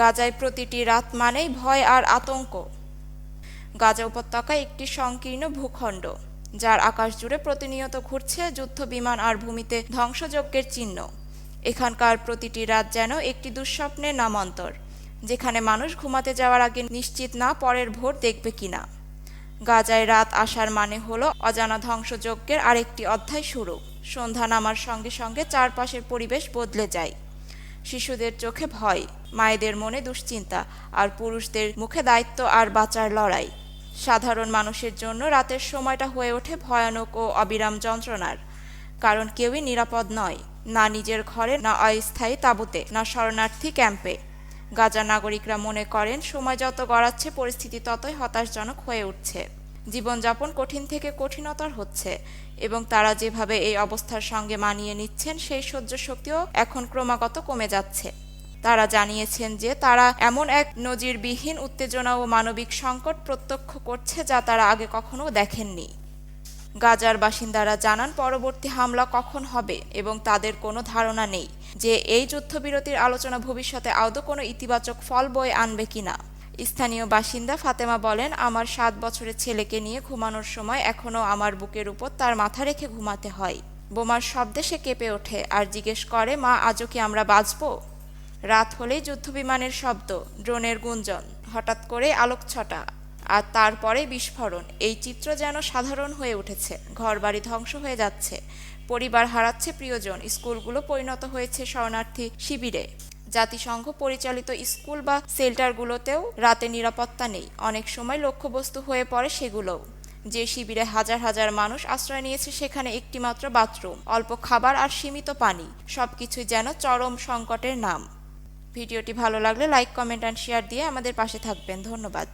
গাজায় প্রতিটি রাত মানেই ভয় আর আতঙ্ক। গাজা উপত্যকা একটি সংকীর্ণ ভূখণ্ড, যার আকাশ জুড়ে প্রতিনিয়ত ঘুরছে যুদ্ধ, বিমান আর ভূমিতে ধ্বংসযজ্ঞের চিহ্ন। এখানকার প্রতিটি রাত যেন একটি দুঃস্বপ্নের নামান্তর, যেখানে মানুষ ঘুমাতে যাওয়ার আগে নিশ্চিত না পরের ভোর দেখবে কিনা। গাজায় রাত আসার মানে হলো অজানা ধ্বংসযজ্ঞের আরেকটি অধ্যায় শুরু। সন্ধ্যা নামার সঙ্গে সঙ্গে চারপাশের পরিবেশ বদলে যায়। শিশুদের চোখে ভয়, মায়েদের মনে দুশ্চিন্তা, আর পুরুষদের মুখে দায়িত্ব আর বাঁচার লড়াই। সাধারণ মানুষের জন্য রাতের সময়টা হয়ে ওঠে ভয়ানক ও অবিরাম যন্ত্রণার। কারণ কেউই নিরাপদ নয়, না নিজের ঘরে, না অস্থায়ী তাঁবুতে, না শরণার্থী ক্যাম্পে। গাজা নাগরিকরা মনে করেন, সময় যত গড়াচ্ছে, পরিস্থিতি ততই হতাশজনক হয়ে উঠছে। জীবনযাপন কঠিন থেকে কঠিনতর হচ্ছে, এবং তারা যেভাবে এই অবস্থার সঙ্গে মানিয়ে নিচ্ছেন, সেই সহ্য শক্তিও এখন ক্রমাগত কমে যাচ্ছে। তারা জানিয়েছেন যে তারা এমন এক নজিরবিহীন, উত্তেজনা ও মানবিক সংকট প্রত্যক্ষ করছে যা তারা আগে কখনো দেখেননি। গাজার বাসিন্দারা জানান, পরবর্তী হামলা কখন হবে, এবং তাদের কোনো ধারণা নেই যে এই যুদ্ধবিরতির আলোচনা ভবিষ্যতে আদৌ কোনো ইতিবাচক ফল বয়ে আনবে কিনা। স্থানীয় বাসিন্দা ফাতেমা বলেন, আমার সাত বছরের ছেলেকে নিয়ে ঘুমানোর সময় এখনও আমার বুকের উপর তার মাথা রেখে ঘুমাতে হয়। বোমার শব্দে সে কেঁপে ওঠে আর জিজ্ঞেস করে, মা, আজও কি আমরা বাঁচবো? রাত হলেই যুদ্ধবিমানের শব্দ, ড্রোনের গুঞ্জন, হঠাৎ করে আলোকছটা আর তারপরে বিস্ফোরণ। এই চিত্র যেন সাধারণ হয়ে উঠেছে, ঘরবাড়ি ধ্বংস হয়ে যাচ্ছে। পরিবার হারাচ্ছে প্রিয়জন, স্কুলগুলো পরিণত হয়েছে শরণার্থী শিবিরে। জাতিসংঘ পরিচালিত স্কুল বা সেল্টারগুলোতেও রাতে নিরাপত্তা নেই। অনেক সময় লক্ষ্যবস্তু হয়ে পড়ে সেগুলোও। যে শিবিরে হাজার হাজার মানুষ আশ্রয় নিয়েছে, সেখানে একটিমাত্র বাথরুম, অল্প খাবার আর সীমিত পানি। সবকিছুই যেন চরম সংকটের নাম। ভিডিওটি ভালো লাগলে লাইক, কমেন্ট, অ্যান্ড শেয়ার দিয়ে আমাদের পাশে থাকবেন। ধন্যবাদ।